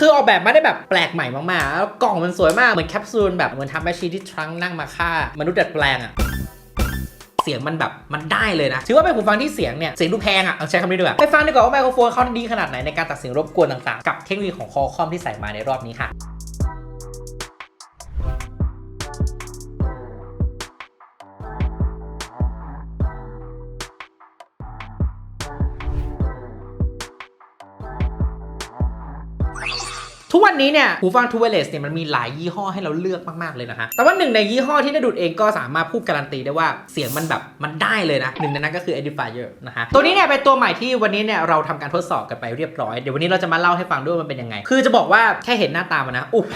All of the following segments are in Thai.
คือออกแบบมาได้แบบแปลกใหม่มากๆ แล้วกล่องมันสวยมาก เหมือนแคปซูลแบบเหมือนทำแมชชีนที่ทรังนั่งมาฆ่ามนุษย์ดัดแปลงอะเสียงมันแบบมันได้เลยนะ ถือว่าเป็นหูฟังที่เสียงเนี่ย เสียงดูแพงอะเอาใช้คำนี้ดีกว่าไปฟังดีกว่าว่าไมโครโฟนเขาดีขนาดไหนในการตัดเสียงรบกวนต่างๆ กับเทคโนโลยีของคอคอมที่ใส่มาในรอบนี้ค่ะ ทุกวันนี้เนี่ยหูฟังทูเวเลสเนี่ยมันมีหลายยี่ห้อให้เราเลือกมากๆเลยนะฮะแต่ว่าหนึ่งในยี่ห้อที่นดุดเองก็สามารถพูดการันตีได้ว่าเสียงมันแบบมันได้เลยนะหนึ่งในนั้นก็คือ Edifier นะฮะตัวนี้เนี่ยเป็นตัวใหม่ที่วันนี้เนี่ยเราทำการทดสอบกันไปเรียบร้อยเดี๋ยววันนี้เราจะมาเล่าให้ฟังด้วยมันเป็นยังไง คือจะบอกว่าแค่เห็นหน้าตามันนะโอ้โห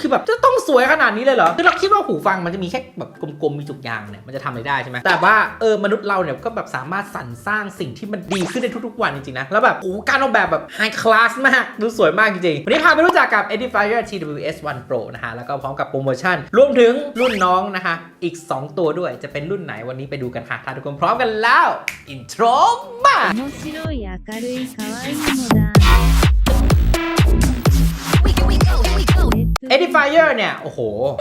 คือแบบจะต้องสวยขนาดนี้เลยเหรอคือเราคิดว่าหูฟังมันจะมีแค่แบบกลมๆมีจุกยางเนี่ยมันจะทำอะไรได้ใช่ไหมแต่ว่าเออมนุษย์เราเนี่ยก็แบบสามารถสรรสร้างสิ่งที่มันดีขึ้นในทุกๆวันจริงๆนะแล้วแบบโอ้การออกแบบแบบไฮคลาสมากดูสวยมากจริงๆวันนี้พาไปรู้จักกับ Edifier TWS 1 Pro นะฮะ แล้วก็พร้อมกับโปรโมชั่น รวมถึงรุ่นน้องนะคะ อีก 2 ตัวด้วย จะเป็นรุ่นไหนวันนี้ไปดูกันค่ะ ถ้าทุกคนพร้อมกันแล้ว อินโทรมา 面白い明るい可愛いのだ Edifier เนี่ย โอ้โห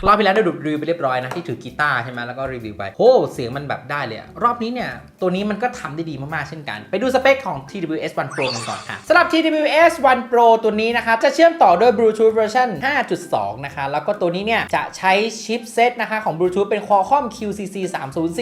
รอบที่แล้วได้ดูรีวิวไปเรียบร้อยนะ ที่ถือกีตาร์ใช่ไหมแล้วก็รีวิวไปโหเสียงมันแบบได้เลยอะรอบนี้เนี่ย ตัวนี้มันก็ทำได้ดีมาก ๆ เช่นกัน ไปดูสเปคของ TWS 1 Pro กันก่อนค่ะสำหรับ TWS 1 Pro ตัวนี้นะครับ จะเชื่อมต่อด้วย Bluetooth version 5.2 นะคะ แล้วก็ตัวนี้เนี่ย จะใช้ชิปเซตนะคะของ Bluetooth เป็น Qualcomm QCC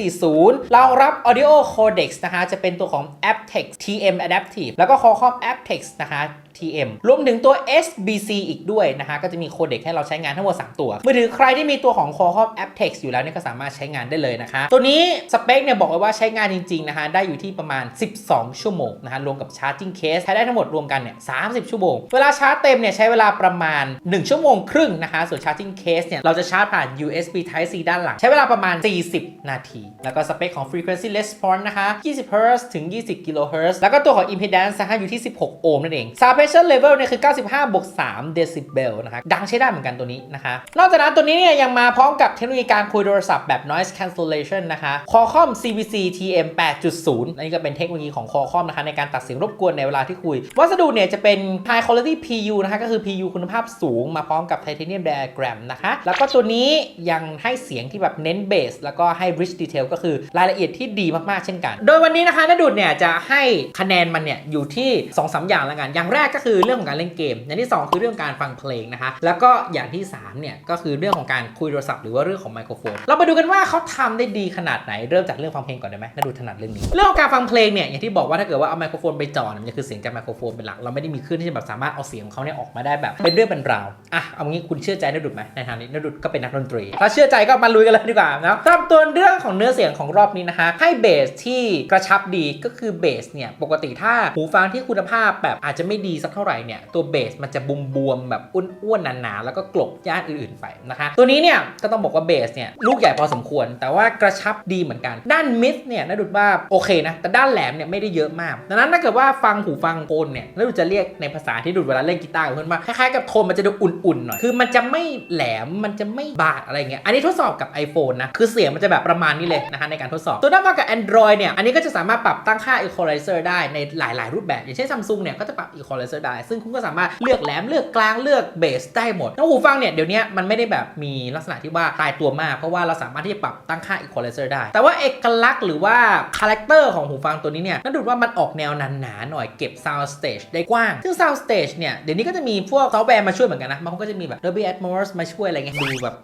3040รองรับ Audio Codec นะคะจะเป็นตัวของ aptX TM Adaptive แล้วก็ Qualcomm aptX นะคะ TM รวมถึงตัว SBC อีกด้วยนะคะก็จะมีโคเด็กให้เราใช้งานทั้งหมด 3 ตัวมือถือใครที่มีตัวของ Qualcomm aptX อยู่แล้วเนี่ยก็สามารถใช้งานได้เลยนะคะตัวนี้สเปคเนี่ยบอกไว้ว่าใช้งานจริงๆนะคะได้อยู่ที่ประมาณ 12 ชั่วโมงนะคะรวมกับ Charging Case ใช้ได้ทั้งหมดรวมกันเนี่ย30 ชั่วโมง เวลาชาร์จเต็มเนี่ยใช้เวลาประมาณ 1 ชั่วโมงครึ่งนะคะส่วน Charging Case เนี่ยเราจะชาร์จผ่าน USB Type C ด้านหลัง ใช้เวลาประมาณ 40 นาที แล้วก็สเปคของ Frequency Response นะคะ20 Hz ถึง 20 kHz แล้วก็ตัวของ Impedance นะคะอยู่ที่ 16 โอห์มนั่นเอง Sound Pressure Level เนี่ยคือ 95 บวก3 decibel นะคะดังใช้ได้เหมือนกันตัวนี้นะคะ นอกจากนั้นตัวนี้เนี่ยยังมาพร้อมกับเทคโนโลยีการคุยโทรศัพท์แบบ noise cancellation นะคะ Qualcomm CVC TM 8.0อันนี้ก็เป็นเทคโนโลยีของ Qualcomm นะคะในการตัดเสียงรบกวนในเวลาที่คุย วัสดุเนี่ยจะเป็น high quality PU นะคะก็คือ PU คุณภาพสูงมาพร้อมกับ titanium diagram นะคะ แล้วก็ตัวนี้ยังให้เสียงที่แบบเน้นเบสแล้วก็ให้ rich detail ก็คือรายละเอียดที่ดีมากๆเช่นกัน โดยวันนี้นะคะนดุดเนี่ยจะให้คะแนนมันเนี่ยอยู่ที่2-3อย่างล้วกันอย่างแรกก็คือเรื่องของการเล่นเกม อย่างที่ 2 คือเรื่องการฟังเพลงนะคะ แล้วก็อย่างที่3เนี่ยก็คือเรื่องของการคุยโทรศัพท์หรือว่าเรื่องของไมโครโฟน เรามาดูกันว่าเขาทำได้ดีขนาดไหน เริ่มจากเรื่องฟังเพลงก่อนได้ไหมน่าดูถนัดเรื่องนี้ เรื่องของการฟังเพลงเนี่ยอย่างที่บอกว่าถ้าเกิดว่าเอาไมโครโฟนไปจ่อเนี่ยมันจะคือเสียงจากไมโครโฟนเป็นหลัก เราไม่ได้มีเครื่องที่จะแบบสามารถเอาเสียงของเขาเนี่ยออกมาได้แบบเป็นเรื่องเป็นราว อะเอางี้คุณเชื่อใจนาดุดไหมในทางนี้นาดุดก็เป็นนักดนตรี ถ้าเชื่อใจก็มาลุยกันเลยดีกว่านะสำหรับตัวเรื่องของเนื้อเสียงของรอบนี้นะคะให้เบสที่กระชับดีก็คือเบสเนี่ยปกติถ้าหูฟังที่คุณภาพแบบอาจจะไม่ดีสักเท่าไหร่เนี่ยตัวเบสมันจะบุมบวมๆแบบอ้วนๆหนาๆแล้วก็กลบย่านอื่นๆไปนะคะ ตัวนี้เนี่ยก็ต้องบอกว่าเบสเนี่ยลูกใหญ่พอสมควร แต่ว่ากระชับดีเหมือนกัน ด้านมิดเนี่ยน่าดุดว่าโอเคนะ แต่ด้านแหลมเนี่ยไม่ได้เยอะมาก ดังนั้นถ้าเกิดว่าฟังหูฟังโกนเนี่ยน่าดุดจะเรียกในภาษาที่ดุดเวลาเล่นกีตาร์กับเพื่อนว่าคล้ายๆกับโทนมันจะดูอุ่นๆหน่อยคือมันจะไม่แหลมมันจะไม่บาดอะไรเงี้ยอันนี้ทดสอบกับ iPhone นะคือเสียงมันจะแบบประมาณนี้เลยนะคะในการทดสอบ ตัวด้านมากับ Android เนี่ยอันนี้ก็จะสามารถปรับตั้งค่า equalizer ได้ในหลาย ๆ รูปแบบ อย่างเช่น Samsung เนี่ยก็จะปรับ equalizer ได้ซึ่งคุณก็สามารถเลือกแหลมเลือกกลางเลือกเบสได้หมดแล้วหูฟังเนี่ยเดี๋ยวนี้มันไม่ได้แบบมีลักษณะที่ว่าตายตัวมาก เพราะว่าเราสามารถที่จะปรับตั้งค่า equalizer ได้ แต่ว่าเอกลักษณ์หรือว่าคาแรคเตอร์ของหูฟังตัวนี้เนี่ยนั่นดูว่ามันออกแนวหนาๆหน่อยเก็บ sound stage ได้กว้าง ซึ่ง sound stage เนี่ยเดี๋ยวนี้ก็จะมีพวกซอฟต์แวร์มาช่วยเหมือนกันนะบางคนก็จะมีแบบ Dolby Atmos มาช่วยอะไรเงี้ยดูแบบ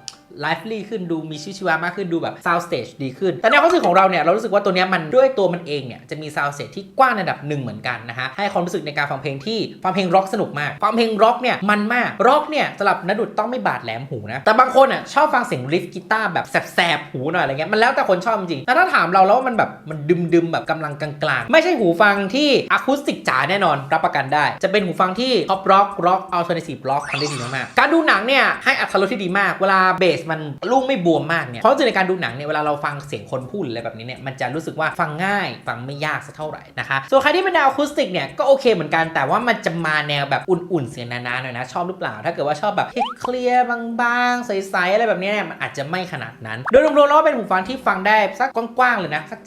ไลฟ์ลี่ขึ้นดูมีชีวิตชีวามากขึ้นดูแบบซาวสเตจดีขึ้น แต่ในความรู้สึกของเราเนี่ยเรารู้สึกว่าตัวเนี้ยมันด้วยตัวมันเองเนี่ยจะมีซาวสเตจที่กว้างในระดับหนึ่งเหมือนกันนะฮะให้ความรู้สึกในการฟังเพลงที่ฟังเพลงร็อกสนุกมากฟังเพลงร็อกเนี่ยมันมากร็อกเนี่ยสำหรับนดุดต้องไม่บาดแหลมหูนะแต่บางคนอะชอบฟังเสียงริฟกีตาร์แบบแสบๆหูหน่อยอะไรเงี้ยมันแล้วแต่คนชอบจริงๆแต่ถ้าถามเราแล้วว่ามันแบบมันดึมๆแบบกำลังกลางๆ ไม่ใช่หูฟังที่อะคูสติกจ๋าแน่นอนรับประกันได้ จะเป็นหูฟังที่ท็อปร็อกร็อกอัลเทอร์เนทีฟร็อกทำได้ดีมากๆการดูหนังเนี่ยให้อัตรถรสที่ดีมากเวลาเบสสมันลูกไม่บวมมากเนี่ยเพราะในการดูหนังเนี่ยเวลาเราฟังเสียงคนพูดอะไรแบบนี้เนี่ยมันจะรู้สึกว่าฟังง่ายฟังไม่ยากสักเท่าไหร่นะคะส่วนใครที่เป็นแนวอะคูสติกเนี่ยก็โอเคเหมือนกันแต่ว่ามันจะมาแนวแบบอุ่นๆเสียงนานๆหน่อยนะชอบหรือเปล่า ถ้าเกิดว่าชอบแบบเคลียร์บางๆใสๆอะไรแบบนี้เนี่ยมันอาจจะไม่ขนาดนั้นโดยรวมๆแล้วเป็นหูฟังที่ฟังได้สักกว้างๆเลยนะสัก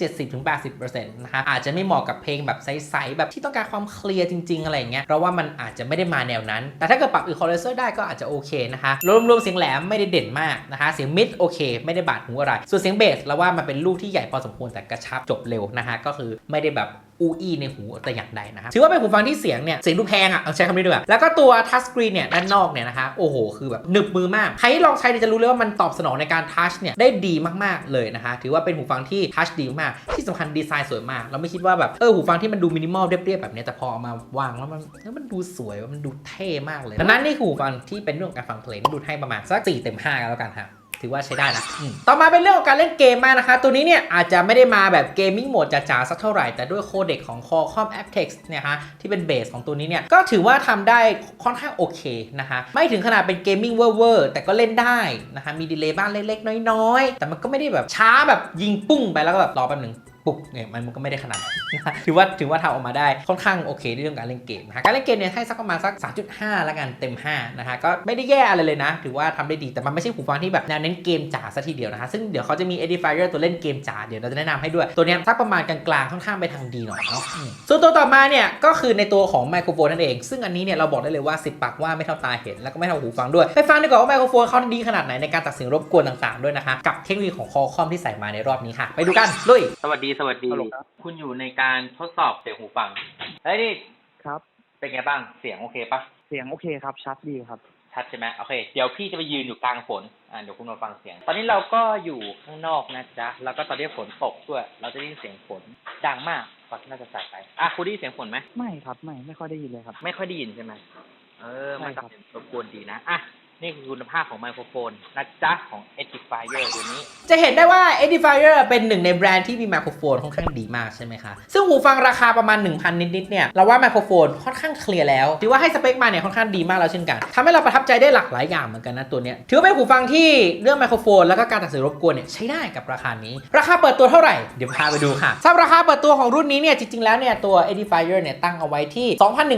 70-80%นะคะอาจจะไม่เหมาะกับเพลงแบบใสๆแบบที่ต้องการความเคลียร์จริง ๆ อะไรเงี้ยเพราะว่ามันอาจจะไม่ได้มาแนวนั้น แต่ถ้าเกิดปรับอีคอไลเซอร์ได้ก็อาจจะโอเคนะคะรวมๆเสียงแหลมไม่ได้เด่นมากนะคะเสียงมิดโอเค ไม่ได้บาดหูอะไร ส่วนเสียงเบสเราว่ามันเป็นลูกที่ใหญ่พอสมควรแต่กระชับจบเร็วนะคะก็คือไม่ได้แบบ อูอีในหูแต่อย่างใดนะครับถือว่าเป็นหูฟังที่เสียงเนี่ยเสียงดูแพงอะเอาใช้คำนี้ดีกว่าแล้วก็ตัวทัชสกรีนเนี่ยด้านนอกเนี่ยนะคะโอ้โหคือแบบหนึบมือมาก ใครลองใช้เนี่ยจะรู้เลยว่ามันตอบสนองในการทัชเนี่ยได้ดีมากๆเลยนะคะถือว่าเป็นหูฟังที่ทัชดีมากที่สำคัญดีไซน์สวยมาก เราไม่คิดว่าแบบเออหูฟังที่มันดูมินิมอลเรียบๆแบบนี้แต่พอเอามาวางแล้วมันแล้วมันดูสวยมันดูเท่มากเลยดังนั้นนี่คือหูฟังที่เป็นเรื่องการฟังเพลงดูให้ประมาณสัก4เต็ม5กันแล้วกันค่ะ ถือว่าใช้ได้นะอืมต่อมาเป็นเรื่องของการเล่นเกมมากนะคะ ตัวนี้เนี่ยอาจจะไม่ได้มาแบบเกมมิ่งโหมดจ๋าๆสักเท่าไหร่ แต่ด้วยโคเด็กของ Qualcomm aptX เนี่ยฮะที่เป็นเบสของตัวนี้เนี่ยก็ถือว่าทำได้ค่อนข้างโอเคนะคะ ไม่ถึงขนาดเป็นเกมมิ่งเวอร์ๆแต่ก็เล่นได้นะคะมีดีเลย์บ้างเล็กๆ น้อยๆ แต่มันก็ไม่ได้แบบช้าแบบยิงปุ้งไปแล้วก็แบบรอแป๊บหนึง ปุ๊บเนี่ยมันก็ไม่ได้ขนาดถือว่าถือว่าทำออกมาได้ค่อนข้างโอเคในเรื่องการเล่นเกมนะคะการเล่นเกมเนี่ยให้สักประมาณสัก 3.5แล้วกันเต็ม 5 นะคะก็ไม่ได้แย่อะไรเลยนะ ถือว่าทำได้ดีแต่มันไม่ใช่หูฟังที่แบบแนวเน้นเกมจ๋าซะทีเดียวนะคะซึ่งเดี๋ยวเขาจะมี edifier ตัวเล่นเกมจ๋าเดี๋ยวเราจะแนะนำให้ด้วยตัวเนี้ยสักประมาณกลางๆค่อนข้างไปทางดีหน่อยเนาะส่วนตัวต่อมาเนี่ยก็คือในตัวของไมโครโฟนนั่นเอง ซึ่งอันนี้เนี่ยเราบอกได้เลยว่า 10 ปากว่าไม่เท่าตาเห็นแล้วก็ไม่เท่าหูฟังด้วยไปฟังดีกว่าว่าไมโครโฟนเขาดีขนาดไหนในการตัดเสียงรบกวนต่างๆ ด้วยนะคะกับเทคโนโลยีของ Qualcomm ที่ใส่มาในรอบนี้ค่ะ ไปดูกันลุยสวัสดีสวัสดีฮัลโหลครับคุณอยู่ในการทดสอบเสียงหูฟัง เฮ้ยนี่ครับ เป็นไงบ้าง เสียงโอเคปะเสียงโอเคครับ ชัดดีครับ ชัดใช่ไหมโอเค เดี๋ยวพี่จะไปยืนอยู่กลางฝน อ่าเดี๋ยวคุณมาฟังเสียง ตอนนี้เราก็อยู่ข้างนอกนะจ๊ะ แล้วก็ตอนนี้ฝนตกด้วย เราจะได้ยินเสียงฝนดังมากก่อนที่เราจะใส่ไป อะคุณได้ยินเสียงฝนไหมไม่ครับ ไม่ ไม่ค่อยได้ยินเลยครับ ไม่ค่อยได้ยินใช่ไหมเออใช่ไม่ครับรบกวนดีนะ อะ นี่คือคุณภาพของไมโครโฟนนะจ๊ะของ Edifier ตัวนี้ จะเห็นได้ว่า Edifier เป็นหนึ่งในแบรนด์ที่มีไมโครโฟนค่อนข้างดีมากใช่ไหมคะ ซึ่งหูฟังราคาประมาณ 1,000 นิดๆเนี่ย เราว่าไมโครโฟนค่อนข้างเคลียร์แล้ว ถือว่าให้สเปคมาเนี่ยค่อนข้างดีมากแล้วเช่นกันทำให้เราประทับใจได้หลากหลายอย่างเหมือนกันนะตัวเนี้ย ถือว่าเป็นหูฟังที่เรื่องไมโครโฟนแล้วก็การตัดเสียงรบกวนเนี่ยใช้ได้กับราคานี้ ราคาเปิดตัวเท่าไหร่ เดี๋ยวพาไปดูค่ะสำหรับราคาเปิดตัวของรุ่นนี้เนี่ยจริงๆแล้วเนี่ยตัว Edifier เนี่ยตั้งเอาไว้ที่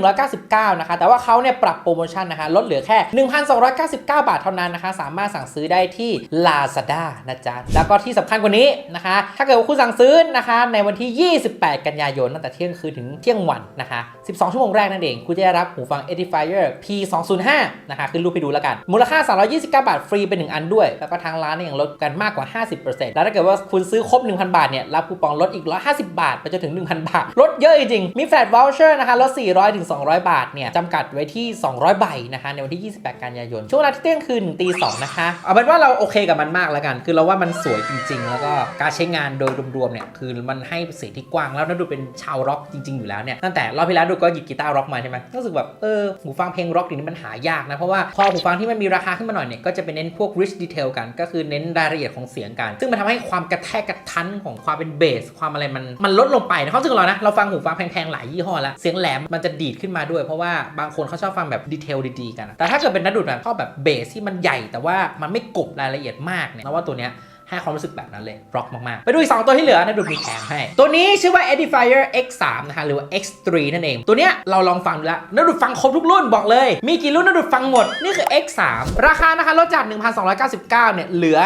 2,199 นะคะ แต่ว่าเขาเนี่ยปรับโปรโมชั่นนะคะลดเหลือแค่ 1,299บาทเท่านั้นนะคะ สามารถสั่งซื้อได้ที่ Lazada นะจ๊ะ แล้วก็ที่สำคัญกว่านี้นะคะ ถ้าเกิดว่าคุณสั่งซื้อนะคะ ในวันที่ 28 กันยายนตั้งแต่เที่ยงคืนถึงเที่ยงวันนะคะ 12 ชั่วโมงแรกนั่นเอง คุณจะได้รับหูฟัง Edifier P205 นะคะขึ้นรูปไปดูแล้วกัน มูลค่า 329 บาทฟรีเป็น1อันด้วย แล้วก็ทางร้านเนี่ยยังลดกันมากกว่า 50%แล้วถ้าเกิดว่าคุณซื้อครบ 1,000 บาทเนี่ยรับคูปองลดอีก 150 บาทไปจนถึง 1,000 บาทลดเยอะจริงมีแฟลตวอลเชอร์นะคะลด400ถึง200 บาทเนี่ยจำกัดไว้ที่ 200 ใบนะคะในวันที่ 28 กันยายนช่วงเวลาที่เที่ยงคืนถึงตี2นะคะ เอาเป็นว่าเราโอเคกับมันมากแล้วกัน คือเราว่ามันสวยจริง ๆ แล้วก็การใช้งานโดยรวมๆเนี่ยคือมันให้เสียงที่กว้างแล้วน่าดูเป็นชาวร็อกจริง ๆ อยู่แล้วเนี่ยตั้งแต่รอบที่แล้วดูก็หยิบกีตาร์ร็อกมาใช่ไหมรู้สึกแบบเออหูฟังเพลงร็อกดีนี่มันหายากนะเพราะว่าพอหูฟังที่มันมีราคาขึ้นมาหน่อยเนี่ยก็จะเป็นเน้นพวก rich detail กัน ก็คือเน้นรายละเอียดของเสียงกัน ซึ่งมันทำให้ความกระแทกกระทันของความเป็นเบสความอะไรมันมันลดลงไปนะเขาสึกเรานะเราฟังหูฟังแพงๆหลายยี่ห้อแล้วเสียงแหลมมันจะดีดขึ้นมาด้วย เพราะว่าบางคนเขาชอบฟังแบบดีเทลดีๆกัน แต่ถ้าเกิดเป็นนักดูดแบบชอบแบบเบสที่มันใหญ่แต่ว่ามันไม่กบรายละเอียดมากเนี่ยนะว่าตัวเนี้ย ให้ความรู้สึกแบบนั้นเลยร็อกมากๆ ไปดูอีก 2 ตัวที่เหลือนะดูมีแถมให้ ตัวนี้ชื่อว่า Edifier X3 นะคะหรือว่า X3 นั่นเอง ตัวเนี้ยเราลองฟังดูแล้วนักดูฟังครบทุกรุ่นบอกเลย มีกี่รุ่นนักดูฟังหมด นี่คือ X3 ราคานะคะลดจาก 1,299 เนี่ยเหลือ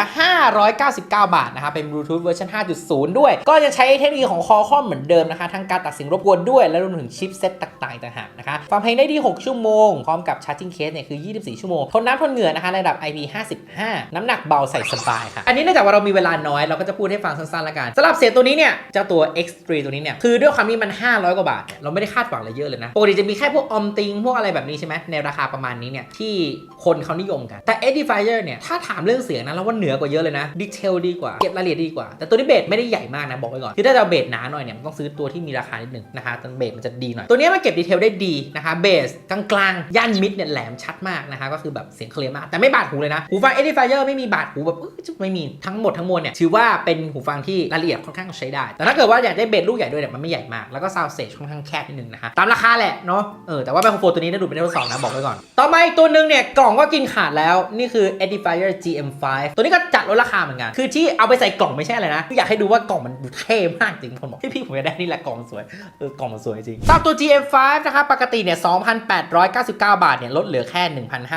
599 บาทนะคะเป็น Bluetooth เวอร์ชัน5.0 ด้วย ก็จะใช้เทคโนโลยีของ Qualcomm เหมือนเดิมนะคะทั้งการตัดเสียงรบกวนด้วย และรวมถึงชิปเซ็ตต่างๆต่างหากนะคะฟังเพลงได้ที่ 6 ชั่วโมง พร้อมกับ Charging Case เนี่ยคือ 24 ชั่วโมงทนน้ำทนเหงื่อนะคะระดับ IP55 น้ำหนักเบาใส่สบายค่ะอันนี้เนื่องจากว่าเรามีเวลาน้อยเราก็จะพูดให้ฟังสั้นๆละกันสำหรับเสียงตัวนี้เนี่ยเจ้าตัว X3 ตัวนี้เนี่ยคือด้วยความที่มัน 500 กว่าบาทเนี่ยเราไม่ได้คาดหวังอะไรเยอะเลยนะปกติจะมีแค่พวกออมติงพวกอะไรแบบนี้ใช่ไหมในราคาประมาณนี้เนี่ยที่คนเขานิยมกันแต่ Edifier เนี่ยถ้าถามเรื่องเสียงนะเราว่าเหนือกว่าเยอะเลยนะดีเทลดีกว่าเก็บรายละเอียดดีกว่า แต่ตัวนี้เบสไม่ได้ใหญ่มากนะบอกไว้ก่อนคือถ้าจะเอาเบสหนาหน่อยเนี่ยมันต้องซื้อตัวที่มีราคานิดหนึ่งนะคะตัวเบสมันจะดีหน่อยตัวนี้มันเก็บดีเทลได้ดีนะคะเบสกลางๆย่านมิดเนี่ยแหลมชัดมากนะคะก็คือแบบเสียงเคลียร์มากแต่ไม่บาดหูเลยนะหูฟัง Edifier ไม่มีบาดหูแบบเอ้ยไม่มีทั้งงหมดทั้งมวลเนี่ยถือว่าเป็นหูฟังที่รายละเอียดค่อนข้างใช้ได้ แต่ถ้าเกิดว่าอยากได้เบสลูกใหญ่ด้วยเนี่ยมันไม่ใหญ่มากแล้วก็ซาวเซจค่อนข้างแคบนิดนึงนะฮะตามราคาแหละเนาะเออแต่ว่าไมโครโฟนตัวนี้ได้ดูเป็นทดสอบนะบอกไว้ก่อนต่อมาอีกตัวหนึ่งเนี่ยกล่องก็กินขาดแล้วนี่คือ Edifier GM5 ตัวนี้ก็จัดลดราคาเหมือนกัน คือที่เอาไปใส่กล่องไม่ใช่อะไรนะอยากให้ดูว่ากล่องมันดูเท่มากจริงคนบอกพี่พี่ผมอยากได้นี่แหละกล่องสวยเออกล่องมันสวยจริงสำหรับตัว GM5 นะคะปกติเนี่ย2,899 บาทเนี่ยลดเหลือแค่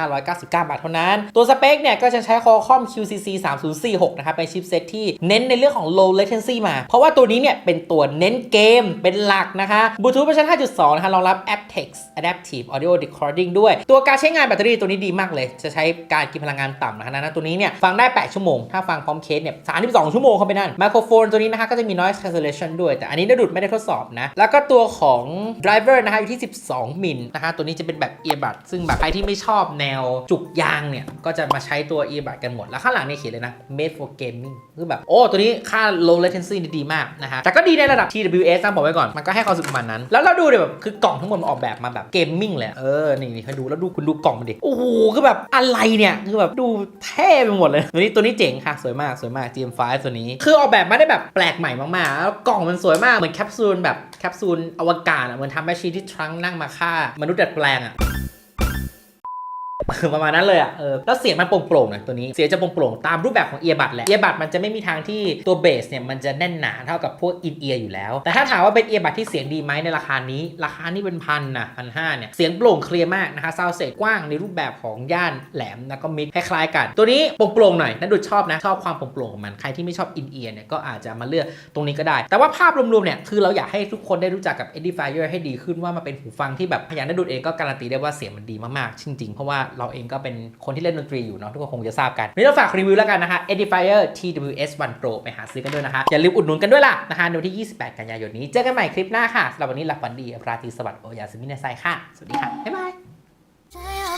1,599 บาทเท่านั้น ตัวสเปคเนี่ยก็จะใช้ Qualcomm QCC 3046นะครับเป็นชิปเซตที่เน้นในเรื่องของ low latency มา เพราะว่าตัวนี้เนี่ยเป็นตัวเน้นเกมเป็นหลักนะคะบลูทูธเวอร์ชัน5.2 นะคะรองรับ aptX Adaptive Audio Recording ด้วย ตัวการใช้งานแบตเตอรี่ตัวนี้ดีมากเลย จะใช้การกินพลังงานต่ำนะคะนั้นตัวนี้เนี่ยฟังได้ 8 ชั่วโมง ถ้าฟังพร้อมเคสเนี่ย 32 ชั่วโมงเข้าไปนั่นไมโครโฟนตัวนี้นะคะก็จะมี noise cancellation ด้วย แต่อันนี้นดุดไม่ได้ทดสอบนะ แล้วก็ตัวของ driver นะคะอยู่ที่ 12 มิลนะคะตัวนี้จะเป็นแบบ earbud ซึ่งแบบใครที่ไม่ชอบแนวจุกยางเนี่ยก็จะมาใช้ตัว earbud กันหมดแล้วข้างหลังเนี่ยเขียนเลยนะ made for gaming คือแบบ โอ้ ตัวนี้ค่า low latency ดีมากนะฮะ แต่ก็ดีในระดับ TWS นะบอกไว้ก่อน มันก็ให้ความรู้สึกประมาณนั้น แล้วเราดูเดี๋ยวแบบคือกล่องทั้งหมดมันออกแบบมาแบบเกมมิ่งเลยอะเออ นี่นี่ให้ดูแล้วดูคุณดูกล่องมันดิ โอ้โหคือแบบอะไรเนี่ย คือแบบดูเท่ไปหมดเลย ตัวนี้ตัวนี้เจ๋งค่ะ สวยมากสวยมาก GM5 ตัวนี้ คือออกแบบมาได้แบบแปลกใหม่มากๆ แล้วกล่องมันสวยมากเหมือนแคปซูลแบบแคปซูลอวกาศอะเหมือนทำแมชชีนที่ทรังนั่งมาฆ่ามนุษย์ดัดแปลงอะ ประมาณนั้นเลยอะเออแล้วเสียงมันโปร่งๆหน่อยตัวนี้เสียงจะโปร่งๆตามรูปแบบของเอียบัดแหละเอียบัดมันจะไม่มีทางที่ตัวเบสเนี่ยมันจะแน่นหนาเท่ากับพวกอินเอียอยู่แล้ว แต่ถ้าถามว่าเป็นเอียบัดที่เสียงดีไหมในราคานี้ ราคานี้เป็นพันนะพันห้าเนี่ยเสียงโปร่งเคลียร์มากนะคะซาวเซตกว้างในรูปแบบของย่านแหลมแล้วก็มิดคล้ายๆกัน ตัวนี้โปร่งๆหน่อยนันดูชอบนะชอบความโปร่งๆของมันใครที่ไม่ชอบอินเอียเนี่ยก็อาจจะมาเลือกตรงนี้ก็ได้ แต่ว่าภาพรวมๆเนี่ยคือเราอยากให้ทุกคนได้รู้จักกับ Edifier ให้ดีขึ้นว่ามันเป็นหูฟังที่แบบอย่างนันดูเองก็การันตีได้ว่าเสียงมันดีมากๆจริงๆเพราะว่าเราเองก็เป็นคนที่เล่นดนตรีอยู่เนาะทุกคนคงจะทราบกันนนี้เราฝากรีวิวแล้วกันนะคะ Edifier TWS 1 Pro ไปหาซื้อกันด้วยนะคะ อย่าลืมอุดหนุนกันด้วยล่ะนะคะในวันที่ 28 กันยายนนี้ เจอกันใหม่คลิปหน้าค่ะสำหรับวันนี้หลับฝันดีราตรีสวัสดิ์โอยาสมินไซค่ะ สวัสดีค่ะ บ๊ายบาย